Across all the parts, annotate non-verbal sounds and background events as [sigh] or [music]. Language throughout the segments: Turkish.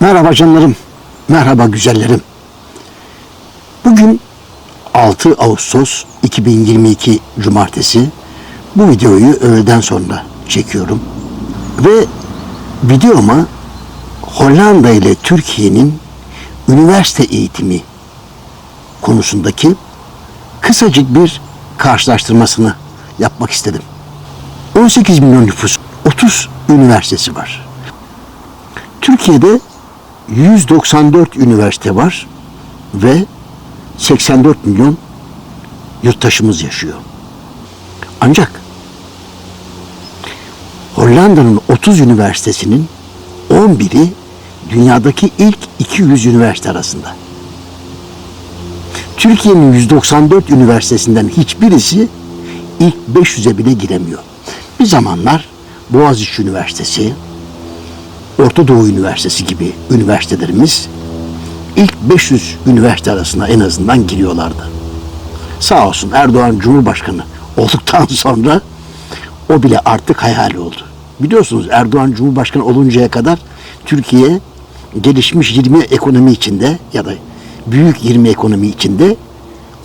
Merhaba canlarım, merhaba güzellerim. Bugün 6 Ağustos 2022 Cumartesi. Bu videoyu öğleden sonra çekiyorum. Ve videoma Hollanda ile Türkiye'nin üniversite eğitimi konusundaki kısacık bir karşılaştırmasını yapmak istedim. 18 milyon nüfus, 30 üniversitesi var. Türkiye'de 194 üniversite var ve 84 milyon yurttaşımız yaşıyor. Ancak Hollanda'nın 30 üniversitesinin 11'i dünyadaki ilk 200 üniversite arasında. Türkiye'nin 194 üniversitesinden hiçbirisi ilk 500'e bile giremiyor. Bir zamanlar Boğaziçi Üniversitesi, Orta Doğu Üniversitesi gibi üniversitelerimiz ilk 500 üniversite arasına en azından giriyorlardı. Sağ olsun Erdoğan Cumhurbaşkanı olduktan [laughs] sonra o bile artık hayal oldu. Biliyorsunuz Erdoğan Cumhurbaşkanı oluncaya kadar Türkiye gelişmiş 20 ekonomi içinde ya da büyük 20 ekonomi içinde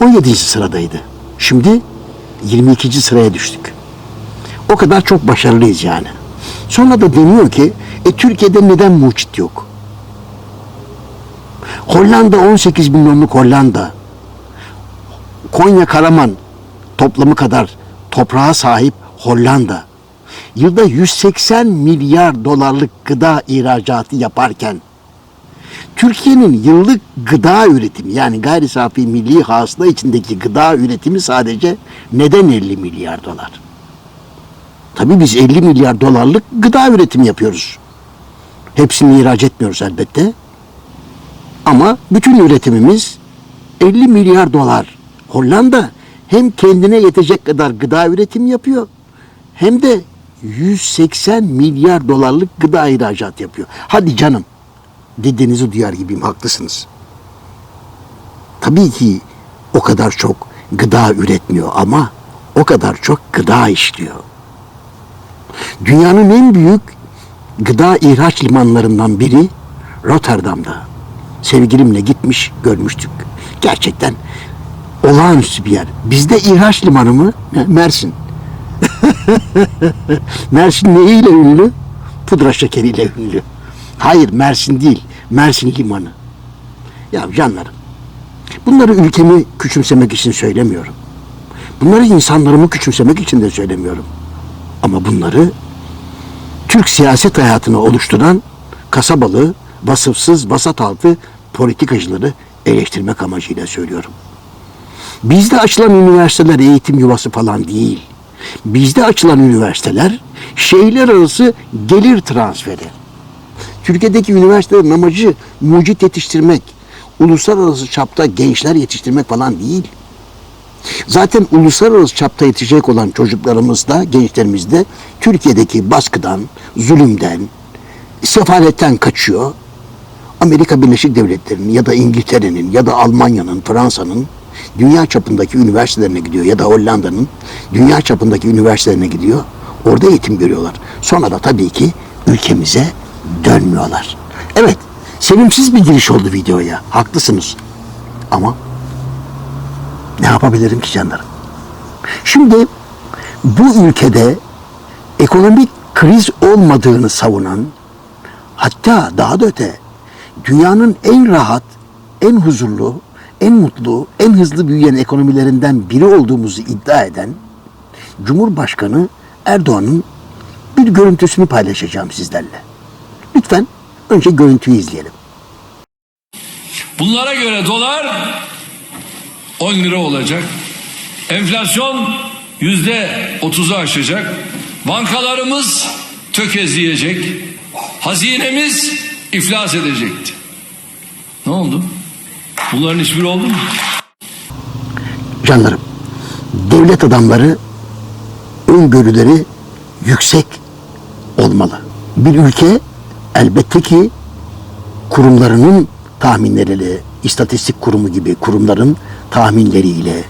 17. sıradaydı. Şimdi 22. sıraya düştük. O kadar çok başarılıyız yani. Sonra da deniyor ki e, Türkiye'de neden mucit yok? Hollanda 18 milyonluk Hollanda. Konya Karaman toplamı kadar toprağa sahip Hollanda. Yılda 180 milyar dolarlık gıda ihracatı yaparken Türkiye'nin yıllık gıda üretimi yani gayri safi milli hasıla içindeki gıda üretimi sadece neden 50 milyar dolar? Tabii biz 50 milyar dolarlık gıda üretimi yapıyoruz. Hepsini ihraç etmiyoruz elbette. Ama bütün üretimimiz 50 milyar dolar. Hollanda hem kendine yetecek kadar gıda üretimi yapıyor hem de 180 milyar dolarlık gıda ihracat yapıyor. Hadi canım dediğinizi duyar gibiyim haklısınız. Tabii ki o kadar çok gıda üretmiyor ama o kadar çok gıda işliyor. Dünyanın en büyük gıda ihraç limanlarından biri Rotterdam'da. Sevgilimle gitmiş görmüştük. Gerçekten olağanüstü bir yer. Bizde ihraç limanı mı? Mersin. [laughs] Mersin neyiyle ünlü? Pudra şekeriyle ünlü. Hayır Mersin değil. Mersin limanı. Ya canlarım. Bunları ülkemi küçümsemek için söylemiyorum. Bunları insanlarımı küçümsemek için de söylemiyorum. Ama bunları Türk siyaset hayatını oluşturan kasabalı, vasıfsız, vasat altı politikacıları eleştirmek amacıyla söylüyorum. Bizde açılan üniversiteler eğitim yuvası falan değil. Bizde açılan üniversiteler şehirler arası gelir transferi. Türkiye'deki üniversitelerin amacı mucit yetiştirmek, uluslararası çapta gençler yetiştirmek falan değil. Zaten uluslararası çapta yetişecek olan çocuklarımız da, gençlerimiz de Türkiye'deki baskıdan, zulümden, sefaletten kaçıyor. Amerika Birleşik Devletleri'nin ya da İngiltere'nin ya da Almanya'nın, Fransa'nın dünya çapındaki üniversitelerine gidiyor ya da Hollanda'nın dünya çapındaki üniversitelerine gidiyor. Orada eğitim görüyorlar. Sonra da tabii ki ülkemize dönmüyorlar. Evet, sevimsiz bir giriş oldu videoya. Haklısınız. Ama ne yapabilirim ki canlarım? Şimdi bu ülkede ekonomik kriz olmadığını savunan hatta daha da öte dünyanın en rahat, en huzurlu, en mutlu, en hızlı büyüyen ekonomilerinden biri olduğumuzu iddia eden Cumhurbaşkanı Erdoğan'ın bir görüntüsünü paylaşacağım sizlerle. Lütfen önce görüntüyü izleyelim. Bunlara göre dolar 10 lira olacak. Enflasyon yüzde 30'u aşacak. Bankalarımız tökezleyecek. Hazinemiz iflas edecekti. Ne oldu? Bunların hiçbiri oldu mu? Canlarım, devlet adamları öngörüleri yüksek olmalı. Bir ülke elbette ki kurumlarının tahminleriyle, istatistik kurumu gibi kurumların tahminleriyle,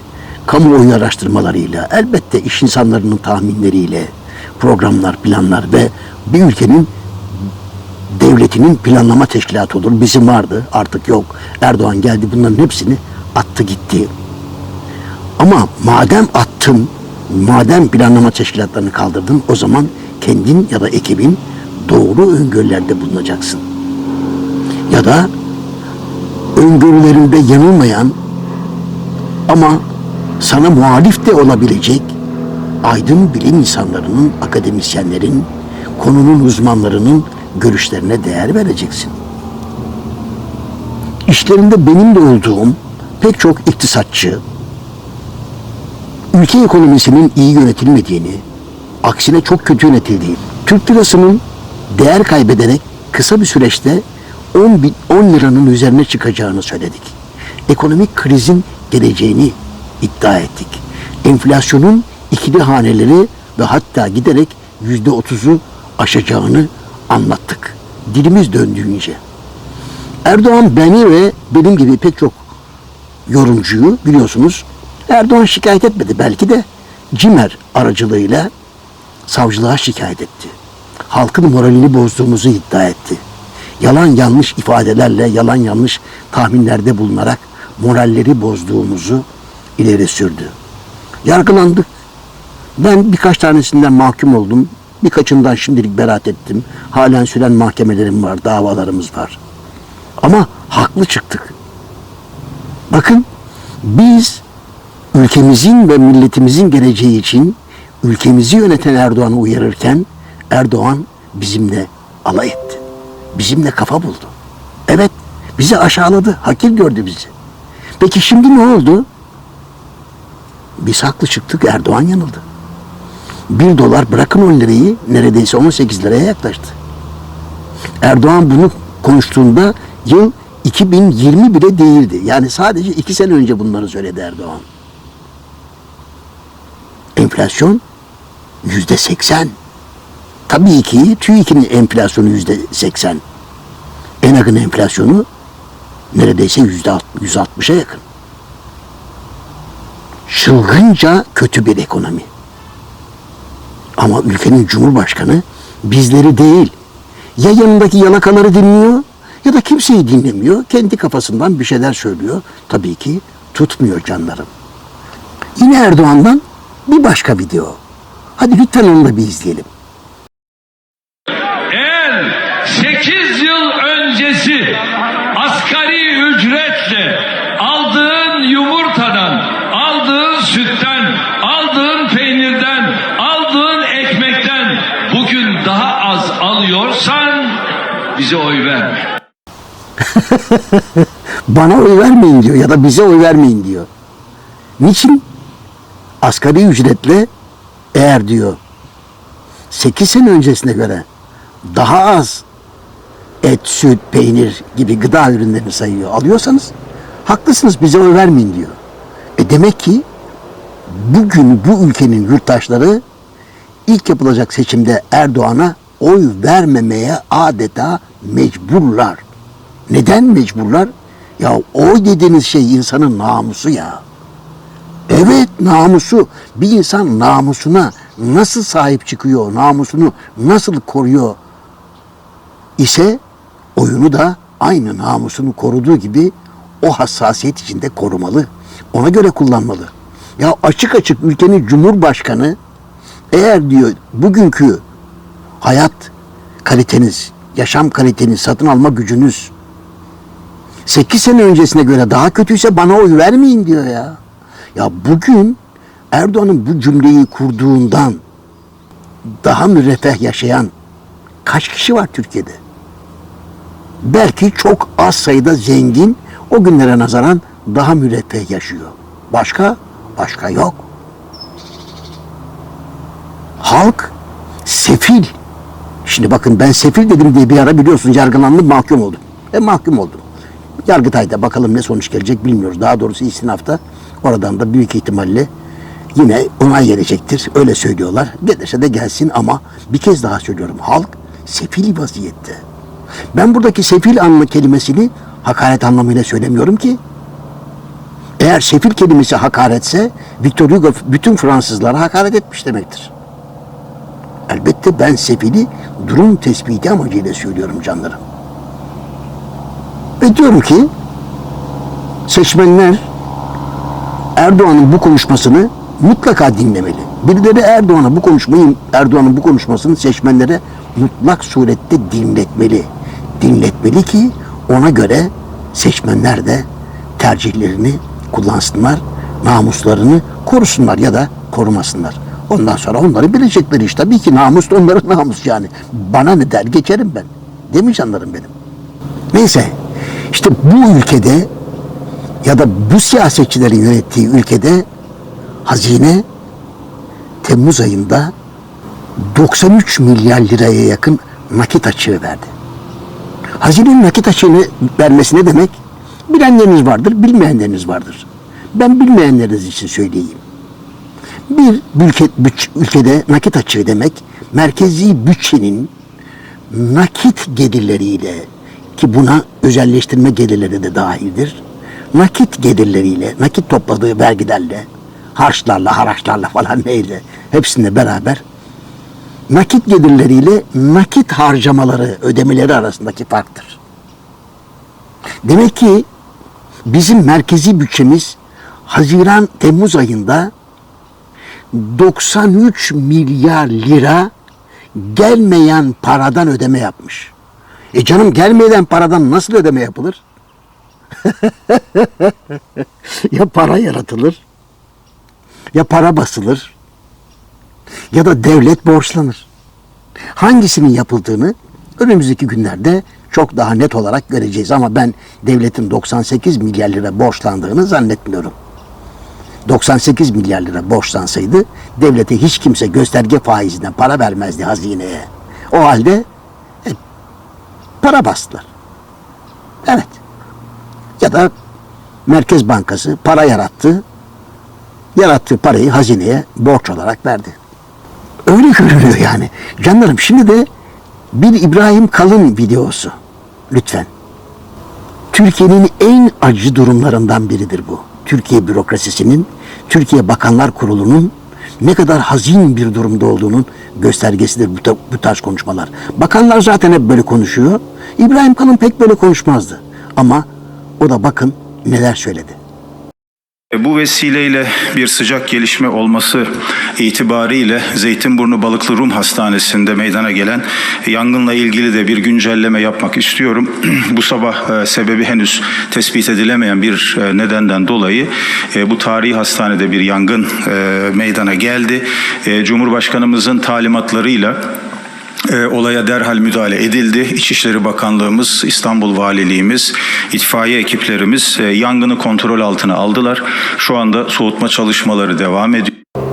kamuoyu araştırmalarıyla, elbette iş insanlarının tahminleriyle, programlar, planlar ve bir ülkenin devletinin planlama teşkilatı olur. Bizim vardı artık yok. Erdoğan geldi bunların hepsini attı gitti. Ama madem attın, madem planlama teşkilatlarını kaldırdın o zaman kendin ya da ekibin doğru öngörülerde bulunacaksın. Ya da öngörülerinde yanılmayan ama sana muhalif de olabilecek aydın bilim insanlarının, akademisyenlerin, konunun uzmanlarının görüşlerine değer vereceksin. İşlerinde benim de olduğum pek çok iktisatçı, ülke ekonomisinin iyi yönetilmediğini, aksine çok kötü yönetildiği, Türk lirasının değer kaybederek kısa bir süreçte 10, bin, 10 liranın üzerine çıkacağını söyledik. Ekonomik krizin geleceğini iddia ettik. Enflasyonun ikili haneleri ve hatta giderek yüzde otuzu aşacağını anlattık. Dilimiz döndüğünce. Erdoğan beni ve benim gibi pek çok yorumcuyu biliyorsunuz Erdoğan şikayet etmedi belki de CİMER aracılığıyla savcılığa şikayet etti. Halkın moralini bozduğumuzu iddia etti. Yalan yanlış ifadelerle, yalan yanlış tahminlerde bulunarak moralleri bozduğumuzu ileri sürdü. Yargılandık. Ben birkaç tanesinden mahkum oldum. Birkaçından şimdilik beraat ettim. Halen süren mahkemelerim var, davalarımız var. Ama haklı çıktık. Bakın biz ülkemizin ve milletimizin geleceği için ülkemizi yöneten Erdoğan'ı uyarırken Erdoğan bizimle alay etti. Bizimle kafa buldu. Evet bizi aşağıladı, hakir gördü bizi. Peki şimdi ne oldu? Biz haklı çıktık, Erdoğan yanıldı. Bir dolar bırakın 10 lirayı neredeyse 18 liraya yaklaştı. Erdoğan bunu konuştuğunda yıl 2020 bile değildi. Yani sadece iki sene önce bunları söyledi Erdoğan. Enflasyon yüzde seksen. Tabii ki TÜİK'in enflasyonu yüzde seksen. ENAG'ın enflasyonu neredeyse yüzde alt- 160'a yakın. Çılgınca kötü bir ekonomi. Ama ülkenin cumhurbaşkanı bizleri değil, ya yanındaki yalakaları dinliyor ya da kimseyi dinlemiyor. Kendi kafasından bir şeyler söylüyor. Tabii ki tutmuyor canlarım. Yine Erdoğan'dan bir başka video. Hadi lütfen onu da bir izleyelim. Eğer 8 yıl öncesi asgari ücretle aldığın yumurtadan, aldığın sütten, aldığın peynirden, aldığın ekmekten bugün daha az alıyorsan bize oy verme. [laughs] Bana oy vermeyin diyor ya da bize oy vermeyin diyor. Niçin? Asgari ücretle eğer diyor 8 sene öncesine göre daha az et, süt, peynir gibi gıda ürünlerini sayıyor alıyorsanız haklısınız bize oy vermeyin diyor. E demek ki bugün bu ülkenin yurttaşları ilk yapılacak seçimde Erdoğan'a oy vermemeye adeta mecburlar. Neden mecburlar? Ya oy dediğiniz şey insanın namusu ya. Evet namusu. Bir insan namusuna nasıl sahip çıkıyor, namusunu nasıl koruyor ise oyunu da aynı namusunu koruduğu gibi o hassasiyet içinde korumalı. Ona göre kullanmalı. Ya açık açık ülkenin cumhurbaşkanı eğer diyor bugünkü hayat kaliteniz, yaşam kaliteniz, satın alma gücünüz 8 sene öncesine göre daha kötüyse bana oy vermeyin diyor ya. Ya bugün Erdoğan'ın bu cümleyi kurduğundan daha müreffeh yaşayan kaç kişi var Türkiye'de? Belki çok az sayıda zengin o günlere nazaran daha müreffeh yaşıyor. Başka? Başka yok. Halk sefil. Şimdi bakın ben sefil dedim diye bir ara biliyorsunuz yargılandım mahkum oldum. E mahkum oldum. Yargıtay'da bakalım ne sonuç gelecek bilmiyoruz. Daha doğrusu istinafta oradan da büyük ihtimalle yine onay gelecektir. Öyle söylüyorlar. Gelirse de gelsin ama bir kez daha söylüyorum. Halk sefil vaziyette. Ben buradaki sefil anlamı kelimesini hakaret anlamıyla söylemiyorum ki. Eğer sefil kelimesi hakaretse Victor Hugo bütün Fransızlara hakaret etmiş demektir. Elbette ben sefili durum tespiti amacıyla söylüyorum canlarım. Ve diyorum ki seçmenler Erdoğan'ın bu konuşmasını mutlaka dinlemeli. Birileri Erdoğan'a bu konuşmayı, Erdoğan'ın bu konuşmasını seçmenlere mutlak surette dinletmeli. Dinletmeli ki ona göre seçmenler de tercihlerini kullansınlar, namuslarını korusunlar ya da korumasınlar. Ondan sonra onları bilecekleri iş. Tabii ki namus da onların namus yani. Bana ne der geçerim ben. Değil mi canlarım benim? Neyse işte bu ülkede ya da bu siyasetçilerin yönettiği ülkede hazine Temmuz ayında 93 milyar liraya yakın nakit açığı verdi. Hazinenin nakit açığını vermesi ne demek? Bilenleriniz vardır, bilmeyenleriniz vardır. Ben bilmeyenleriniz için söyleyeyim. Bir ülke, ülkede nakit açığı demek, merkezi bütçenin nakit gelirleriyle ki buna özelleştirme gelirleri de dahildir. Nakit gelirleriyle, nakit topladığı vergilerle, harçlarla, haraçlarla falan neyle hepsinde beraber nakit gelirleriyle nakit harcamaları, ödemeleri arasındaki farktır. Demek ki bizim merkezi bütçemiz Haziran Temmuz ayında 93 milyar lira gelmeyen paradan ödeme yapmış. E canım gelmeyen paradan nasıl ödeme yapılır? [laughs] ya para yaratılır, ya para basılır, ya da devlet borçlanır. Hangisinin yapıldığını önümüzdeki günlerde çok daha net olarak göreceğiz. Ama ben devletin 98 milyar lira borçlandığını zannetmiyorum. 98 milyar lira borçlansaydı devlete hiç kimse gösterge faizinden para vermezdi hazineye. O halde e, para bastılar. Evet. Ya da Merkez Bankası para yarattı. Yarattığı parayı hazineye borç olarak verdi. Öyle görünüyor yani. Canlarım şimdi de bir İbrahim Kalın videosu. Lütfen. Türkiye'nin en acı durumlarından biridir bu. Türkiye bürokrasisinin, Türkiye Bakanlar Kurulu'nun ne kadar hazin bir durumda olduğunun göstergesidir bu, bu tarz konuşmalar. Bakanlar zaten hep böyle konuşuyor. İbrahim Kalın pek böyle konuşmazdı. Ama o da bakın neler söyledi. E, Bu vesileyle bir sıcak gelişme olması itibariyle Zeytinburnu Balıklı Rum Hastanesi'nde meydana gelen yangınla ilgili de bir güncelleme yapmak istiyorum. [clears throat] Bu sabah e, sebebi henüz tespit edilemeyen bir e, nedenden dolayı e, bu tarihi hastanede bir yangın e, meydana geldi. E, Cumhurbaşkanımızın talimatlarıyla e, olaya derhal müdahale edildi. İçişleri Bakanlığımız, İstanbul Valiliğimiz, itfaiye ekiplerimiz e, yangını kontrol altına aldılar. Şu anda soğutma çalışmaları devam ediyor. [laughs]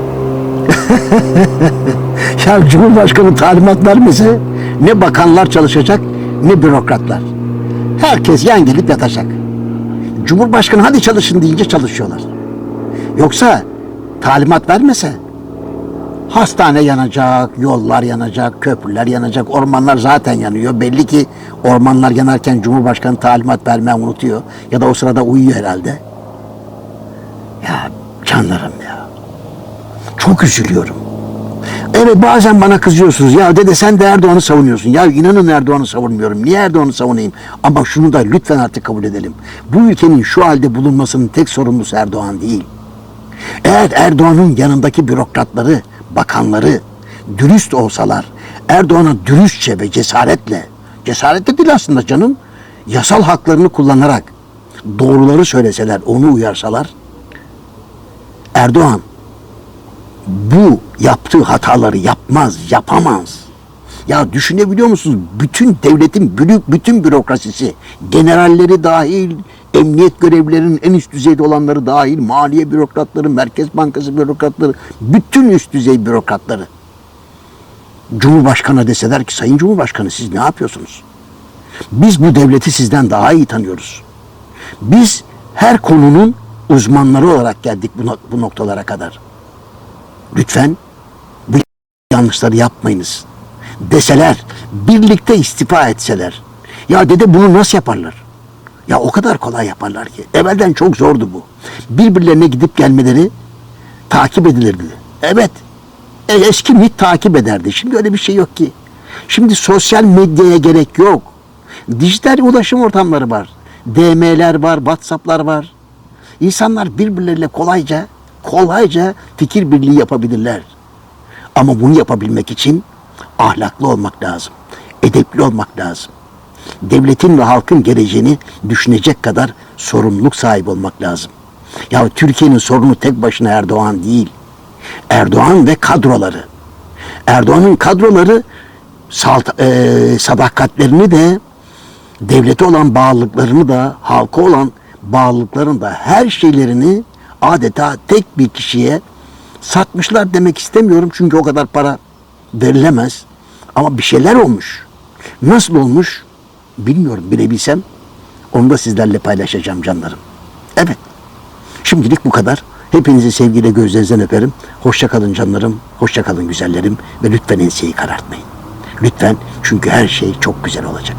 Ya Cumhurbaşkanı talimat vermese ne bakanlar çalışacak ne bürokratlar. Herkes yan gelip yatacak. Cumhurbaşkanı hadi çalışın deyince çalışıyorlar. Yoksa talimat vermese hastane yanacak, yollar yanacak, köprüler yanacak, ormanlar zaten yanıyor. Belli ki ormanlar yanarken Cumhurbaşkanı talimat vermeyi unutuyor. Ya da o sırada uyuyor herhalde. Ya canlarım ya. Çok üzülüyorum. Evet bazen bana kızıyorsunuz. Ya dede sen de Erdoğan'ı savunuyorsun. Ya inanın Erdoğan'ı savunmuyorum. Niye Erdoğan'ı savunayım? Ama şunu da lütfen artık kabul edelim. Bu ülkenin şu halde bulunmasının tek sorumlusu Erdoğan değil. Eğer Erdoğan'ın yanındaki bürokratları, bakanları dürüst olsalar, Erdoğan'a dürüstçe ve cesaretle, cesaretle değil aslında canım, yasal haklarını kullanarak doğruları söyleseler, onu uyarsalar, Erdoğan bu yaptığı hataları yapmaz, yapamaz. Ya düşünebiliyor musunuz? Bütün devletin büyük bütün bürokrasisi, generalleri dahil, emniyet görevlilerinin en üst düzeyde olanları dahil, maliye bürokratları, Merkez Bankası bürokratları, bütün üst düzey bürokratları. Cumhurbaşkanı deseler ki Sayın Cumhurbaşkanı siz ne yapıyorsunuz? Biz bu devleti sizden daha iyi tanıyoruz. Biz her konunun uzmanları olarak geldik bu, bu noktalara kadar. Lütfen bu yanlışları yapmayınız. Deseler, birlikte istifa etseler. Ya dede bunu nasıl yaparlar? Ya o kadar kolay yaparlar ki. Evvelden çok zordu bu. Birbirlerine gidip gelmeleri takip edilirdi. Evet. e, eski MİT takip ederdi. Şimdi öyle bir şey yok ki. Şimdi sosyal medyaya gerek yok. Dijital ulaşım ortamları var. DM'ler var, WhatsApp'lar var. İnsanlar birbirleriyle kolayca, kolayca fikir birliği yapabilirler. Ama bunu yapabilmek için ahlaklı olmak lazım. Edepli olmak lazım. Devletin ve halkın geleceğini düşünecek kadar sorumluluk sahibi olmak lazım. Ya Türkiye'nin sorunu tek başına Erdoğan değil. Erdoğan ve kadroları. Erdoğan'ın kadroları salt, e, sadakatlerini de devlete olan bağlılıklarını da halka olan bağlılıklarını da her şeylerini adeta tek bir kişiye satmışlar demek istemiyorum çünkü o kadar para verilemez. Ama bir şeyler olmuş. Nasıl olmuş bilmiyorum bilebilsem onu da sizlerle paylaşacağım canlarım. Evet. Şimdilik bu kadar. Hepinizi sevgiyle gözlerinizden öperim. Hoşça kalın canlarım, hoşça kalın güzellerim ve lütfen enseyi karartmayın. Lütfen çünkü her şey çok güzel olacak.